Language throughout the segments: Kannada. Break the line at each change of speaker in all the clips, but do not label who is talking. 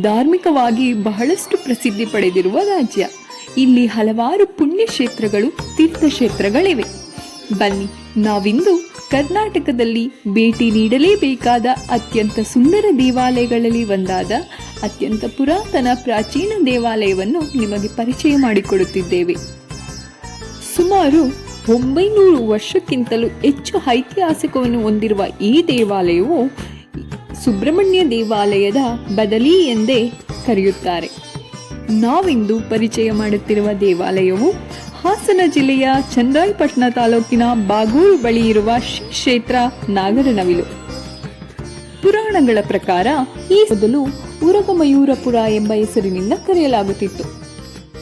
ಧಾರ್ಮಿಕವಾಗಿ ಬಹಳಷ್ಟು ಪ್ರಸಿದ್ಧಿ ಪಡೆದಿರುವ ರಾಜ್ಯ. ಇಲ್ಲಿ ಹಲವಾರು ಪುಣ್ಯಕ್ಷೇತ್ರಗಳು, ತೀರ್ಥಕ್ಷೇತ್ರಗಳಿವೆ. ಬನ್ನಿ, ನಾವಿಂದು ಕರ್ನಾಟಕದಲ್ಲಿ ಭೇಟಿ ನೀಡಲೇಬೇಕಾದ ಅತ್ಯಂತ ಸುಂದರ ದೇವಾಲಯಗಳಲ್ಲಿ ಒಂದಾದ ಅತ್ಯಂತ ಪುರಾತನ ಪ್ರಾಚೀನ ದೇವಾಲಯವನ್ನು ನಿಮಗೆ ಪರಿಚಯ ಮಾಡಿಕೊಡುತ್ತಿದ್ದೇವೆ. ಸುಮಾರು ಒಂಬೈನೂರು ವರ್ಷಕ್ಕಿಂತಲೂ ಹೆಚ್ಚು ಐತಿಹಾಸಿಕವನ್ನು ಹೊಂದಿರುವ ಈ ದೇವಾಲಯವು ಸುಬ್ರಹ್ಮಣ್ಯ ದೇವಾಲಯದ ಬದಲಿ ಎಂದೇ ಕರೆಯುತ್ತಾರೆ. ನಾವಿಂದು ಪರಿಚಯ ಮಾಡುತ್ತಿರುವ ದೇವಾಲಯವು ಹಾಸನ ಜಿಲ್ಲೆಯ ಚಂದ್ರಾಯಪಟ್ಟಣ ತಾಲೂಕಿನ ಬಾಗೂರು ಬಳಿ ಇರುವ ಶ್ರೀ ಕ್ಷೇತ್ರ ನಾಗರನವಿಲು. ಪುರಾಣಗಳ ಪ್ರಕಾರ ಈ ಮೊದಲು ಉರಗಮಯೂರಪುರ ಎಂಬ ಹೆಸರಿನಿಂದ ಕರೆಯಲಾಗುತ್ತಿತ್ತು.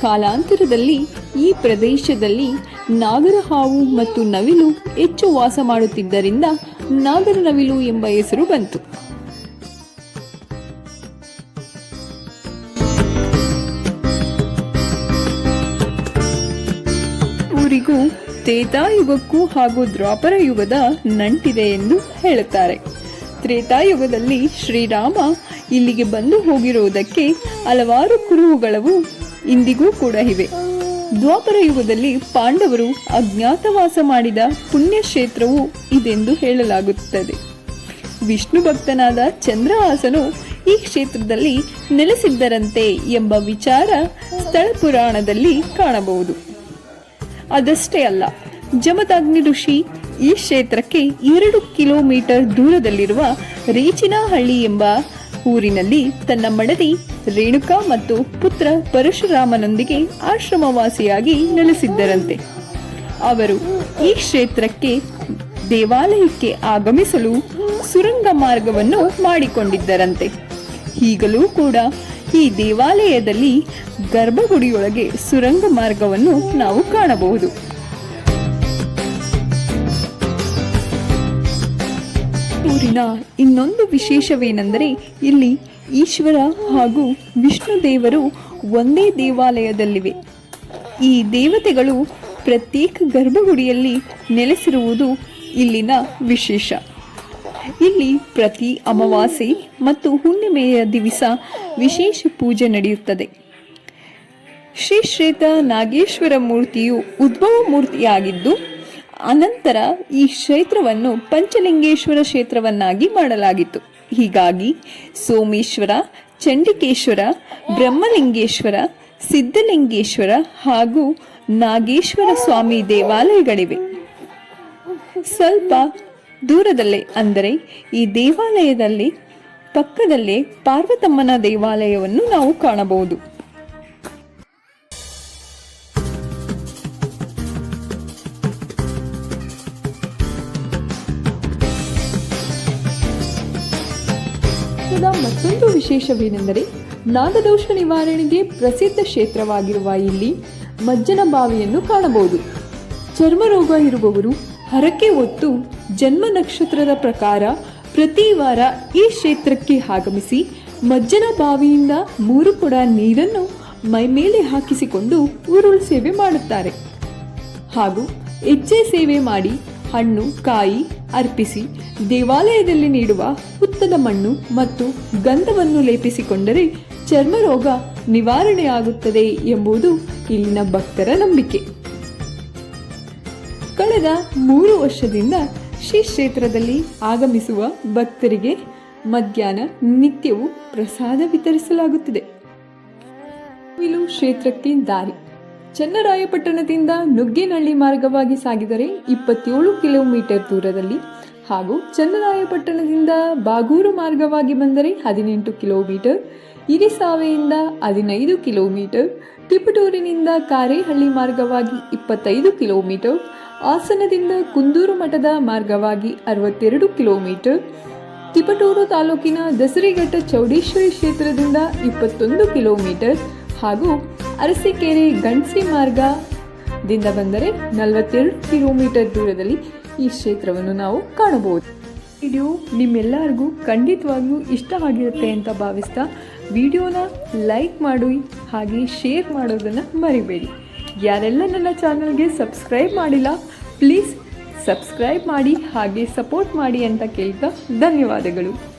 ಕಾಲಾಂತರದಲ್ಲಿ ಈ ಪ್ರದೇಶದಲ್ಲಿ ನಾಗರಹಾವು ಮತ್ತು ನವಿಲು ಹೆಚ್ಚು ವಾಸ ಮಾಡುತ್ತಿದ್ದರಿಂದ ನಾಗರನವಿಲು ಎಂಬ ಹೆಸರು ಬಂತು. ಊರಿಗೂ ತ್ರೇತಾಯುಗಕ್ಕೂ ಹಾಗೂ ದ್ವಾಪರ ಯುಗದ ನಂಟಿದೆ ಎಂದು ಹೇಳುತ್ತಾರೆ. ತ್ರೇತಾಯುಗದಲ್ಲಿ ಶ್ರೀರಾಮ ಇಲ್ಲಿಗೆ ಬಂದು ಹೋಗಿರುವುದಕ್ಕೆ ಹಲವಾರು ಕುರುಹುಗಳವು ಇಂದಿಗೂ ಕೂಡ ಇವೆ. ದ್ವಾಪರ ಯುಗದಲ್ಲಿ ಪಾಂಡವರು ಅಜ್ಞಾತವಾಸ ಮಾಡಿದ ಪುಣ್ಯಕ್ಷೇತ್ರವು ಇದೆಂದು ಹೇಳಲಾಗುತ್ತದೆ. ವಿಷ್ಣು ಭಕ್ತನಾದ ಚಂದ್ರಹಾಸನು ಈ ಕ್ಷೇತ್ರದಲ್ಲಿ ನೆಲೆಸಿದ್ದರಂತೆ ಎಂಬ ವಿಚಾರ ಸ್ಥಳ ಪುರಾಣದಲ್ಲಿ ಕಾಣಬಹುದು. ಅದಷ್ಟೇ ಅಲ್ಲ, ಜಮದಾಗ್ನಿ ಋಷಿ ಈ ಕ್ಷೇತ್ರಕ್ಕೆ ಎರಡು ಕಿಲೋಮೀಟರ್ ದೂರದಲ್ಲಿರುವ ರೇಚಿನಹಳ್ಳಿ ಎಂಬ ಊರಿನಲ್ಲಿ ತನ್ನ ಮಡದಿ ರೇಣುಕಾ ಮತ್ತು ಪುತ್ರ ಪರಶುರಾಮನೊಂದಿಗೆ ಆಶ್ರಮವಾಸಿಯಾಗಿ ನೆಲೆಸಿದ್ದರಂತೆ. ಅವರು ಈ ಕ್ಷೇತ್ರಕ್ಕೆ ದೇವಾಲಯಕ್ಕೆ ಆಗಮಿಸಲು ಸುರಂಗ ಮಾರ್ಗವನ್ನು ಮಾಡಿಕೊಂಡಿದ್ದರಂತೆ. ಈಗಲೂ ಕೂಡ ಈ ದೇವಾಲಯದಲ್ಲಿ ಗರ್ಭಗುಡಿಯೊಳಗೆ ಸುರಂಗ ಮಾರ್ಗವನ್ನು ನಾವು ಕಾಣಬಹುದು. ಊರಿನ ಇನ್ನೊಂದು ವಿಶೇಷವೇನೆಂದರೆ ಇಲ್ಲಿ ಈಶ್ವರ ಹಾಗೂ ವಿಷ್ಣು ದೇವರು ಒಂದೇ ದೇವಾಲಯದಲ್ಲಿವೆ. ಈ ದೇವತೆಗಳು ಪ್ರತ್ಯೇಕ ಗರ್ಭಗುಡಿಯಲ್ಲಿ ನೆಲೆಸಿರುವುದು ಇಲ್ಲಿನ ವಿಶೇಷ. ಇಲ್ಲಿ ಪ್ರತಿ ಅಮಾವಾಸ್ಯೆ ಮತ್ತು ಹುಣ್ಣಿಮೆಯ ದಿವಸ ವಿಶೇಷ ಪೂಜೆ ನಡೆಯುತ್ತದೆ. ಶ್ರೀ ಶ್ವೇತ ನಾಗೇಶ್ವರ ಮೂರ್ತಿಯು ಉದ್ಭವ ಮೂರ್ತಿಯಾಗಿದ್ದು, ಅನಂತರ ಈ ಕ್ಷೇತ್ರವನ್ನು ಪಂಚಲಿಂಗೇಶ್ವರ ಕ್ಷೇತ್ರವನ್ನಾಗಿ ಮಾಡಲಾಗಿತ್ತು. ಹೀಗಾಗಿ ಸೋಮೇಶ್ವರ, ಚಂಡಿಕೇಶ್ವರ, ಬ್ರಹ್ಮಲಿಂಗೇಶ್ವರ, ಸಿದ್ಧಲಿಂಗೇಶ್ವರ ಹಾಗೂ ನಾಗೇಶ್ವರ ಸ್ವಾಮಿ ದೇವಾಲಯಗಳಿವೆ. ಸ್ವಲ್ಪ ದೂರದಲ್ಲೇ ಅಂದರೆ ಈ ದೇವಾಲಯದಲ್ಲಿ ಪಕ್ಕದಲ್ಲೇ ಪಾರ್ವತಮ್ಮನ ದೇವಾಲಯವನ್ನು ನಾವು ಕಾಣಬಹುದು. ಮತ್ತೊಂದು ವಿಶೇಷವೇನೆಂದರೆ ನಾಗದೋಷ ನಿವಾರಣೆಗೆ ಪ್ರಸಿದ್ಧ ಕ್ಷೇತ್ರವಾಗಿರುವ ಇಲ್ಲಿ ಮಜ್ಜನ ಬಾವಿಯನ್ನು ಕಾಣಬಹುದು. ಚರ್ಮರೋಗ ಇರುವವರು ಹರಕೆ ಹೊತ್ತು ಜನ್ಮ ನಕ್ಷತ್ರದ ಪ್ರಕಾರ ಪ್ರತಿ ವಾರ ಈ ಕ್ಷೇತ್ರಕ್ಕೆ ಆಗಮಿಸಿ ಮಜ್ಜನ ಬಾವಿಯಿಂದ ಮೂರು ಕೊಡ ನೀರನ್ನು ಮೈಮೇಲೆ ಹಾಕಿಸಿಕೊಂಡು ಉರುಳು ಸೇವೆ ಮಾಡುತ್ತಾರೆ. ಹಾಗೂ ಹೆಜ್ಜೆ ಸೇವೆ ಮಾಡಿ ಹಣ್ಣು, ಕಾಯಿ ಅರ್ಪಿಸಿ ದೇವಾಲಯದಲ್ಲಿ ನೀಡುವ ಹುತ್ತದ ಮಣ್ಣು ಮತ್ತು ಗಂಧವನ್ನು ಲೇಪಿಸಿಕೊಂಡರೆ ಚರ್ಮರೋಗ ನಿವಾರಣೆಯಾಗುತ್ತದೆ ಎಂಬುದು ಇಲ್ಲಿನ ಭಕ್ತರ ನಂಬಿಕೆ. ಕಳೆದ ಮೂರು ವರ್ಷದಿಂದ ಶ್ರೀ ಕ್ಷೇತ್ರದಲ್ಲಿ ಆಗಮಿಸುವ ಭಕ್ತರಿಗೆ ಮಧ್ಯಾಹ್ನ ನಿತ್ಯವೂ ಪ್ರಸಾದ ವಿತರಿಸಲಾಗುತ್ತಿದೆ. ಕೋವಿಲು ಕ್ಷೇತ್ರಕ್ಕೆ ದಾರಿ. ಚನ್ನರಾಯಪಟ್ಟಣದಿಂದ ನುಗ್ಗೇನಹಳ್ಳಿ ಮಾರ್ಗವಾಗಿ ಸಾಗಿದರೆ ಇಪ್ಪತ್ತೇಳು ಕಿಲೋಮೀಟರ್ ದೂರದಲ್ಲಿ ಹಾಗೂ ಚನ್ನರಾಯಪಟ್ಟಣದಿಂದ ಬಾಗೂರು ಮಾರ್ಗವಾಗಿ ಬಂದರೆ ಹದಿನೆಂಟು ಕಿಲೋಮೀಟರ್, ಇರಿಸಾವೆಯಿಂದ ಹದಿನೈದು ಕಿಲೋಮೀಟರ್, ತಿಪಟೂರಿನಿಂದ ಕಾರೇಹಳ್ಳಿ ಮಾರ್ಗವಾಗಿ ಇಪ್ಪತ್ತೈದು ಕಿಲೋಮೀಟರ್ ಹಾಸನದಿಂದ ಕುಂದೂರು ಮಠದ ಮಾರ್ಗವಾಗಿ ಅರವತ್ತೆರಡು ಕಿಲೋಮೀಟರ್, ತಿಪಟೂರು ತಾಲೂಕಿನ ದಸರಿಘಟ್ಟ ಚೌಡೇಶ್ವರಿ ಕ್ಷೇತ್ರದಿಂದ ಇಪ್ಪತ್ತೊಂದು ಕಿಲೋಮೀಟರ್ ಹಾಗೂ ಅರಸೀಕೆರೆ ಗಂಡ್ಸಿ ಮಾರ್ಗದಿಂದ ಬಂದರೆ ನಲವತ್ತೆರಡು ಕಿಲೋಮೀಟರ್ ದೂರದಲ್ಲಿ ಈ ಕ್ಷೇತ್ರವನ್ನು ನಾವು ಕಾಣಬಹುದು. ವಿಡಿಯೋ ನಿಮ್ಮೆಲ್ಲರಿಗೂ ಖಂಡಿತವಾಗಿಯೂ ಇಷ್ಟ ಆಗಿರುತ್ತೆ ಅಂತ ಭಾವಿಸ್ತಾ ವಿಡಿಯೋನ ಲೈಕ್ ಮಾಡಿ ಹಾಗೆ ಶೇರ್ ಮಾಡೋದನ್ನು ಮರಿಬೇಡಿ. ಯಾರೆಲ್ಲ ನನ್ನ ಚಾನಲ್ಗೆ ಸಬ್ಸ್ಕ್ರೈಬ್ ಮಾಡಿಲ್ಲ ಪ್ಲೀಸ್ ಸಬ್ಸ್ಕ್ರೈಬ್ ಮಾಡಿ ಹಾಗೆ ಸಪೋರ್ಟ್ ಮಾಡಿ ಅಂತ ಕೇಳ್ತಾ ಧನ್ಯವಾದಗಳು.